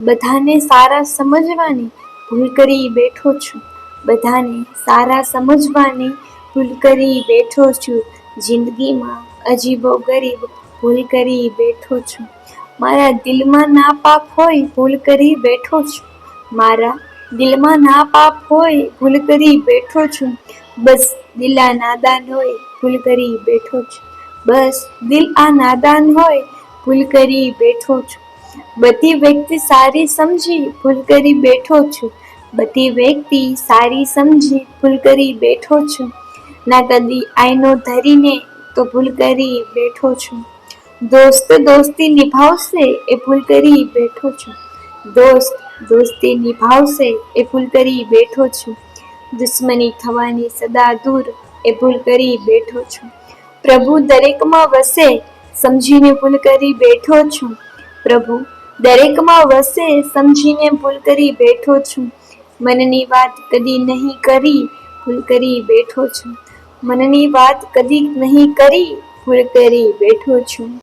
બધાને સારા સમજવાની ભૂલ કરી બેઠો છું. બધાને સારા સમજવાની ભૂલ કરી બેઠો છું. જિંદગીમાં અજીબો ગરીબ ભૂલ કરી બેઠો છું. મારા દિલમાં ના પાપ હોય ભૂલ કરી બેઠો છું. મારા દિલમાં ના પાપ હોય ભૂલ કરી બેઠો છું. બસ દિલ આ નાદાન હોય ભૂલ કરી બેઠો છું. બસ દિલ આ નાદાન હોય ભૂલ કરી બેઠો છું. બધી વ્યક્તિ સારી સમજી ભૂલ કરી બેઠો છું. બધી વ્યક્તિ સારી સમજી ભૂલ કરી બેઠો છું. ના કદી આઈનો ધરીને તો ભૂલ કરી બેઠો છું. દોસ્ત દોસ્તી નિભાવશે એ ભૂલ કરી બેઠો છું. દોસ્ત દોસ્તી નિભાવશે એ ભૂલ કરી બેઠો છું. દુશ્મની થવાની સદા દૂર એ ભૂલ કરી બેઠો છું. પ્રભુ દરેકમાં વસે, સમજીને ભૂલ કરી બેઠો છું. પ્રભુ, દરેકમાં વસે સમજીને ભૂલ કરી બેઠો છું. મનની વાત કદી નહીં કરી, ભૂલ કરી બેઠો છું. મનની વાત કદી નહીં કરી, ભૂલ કરી બેઠો છું.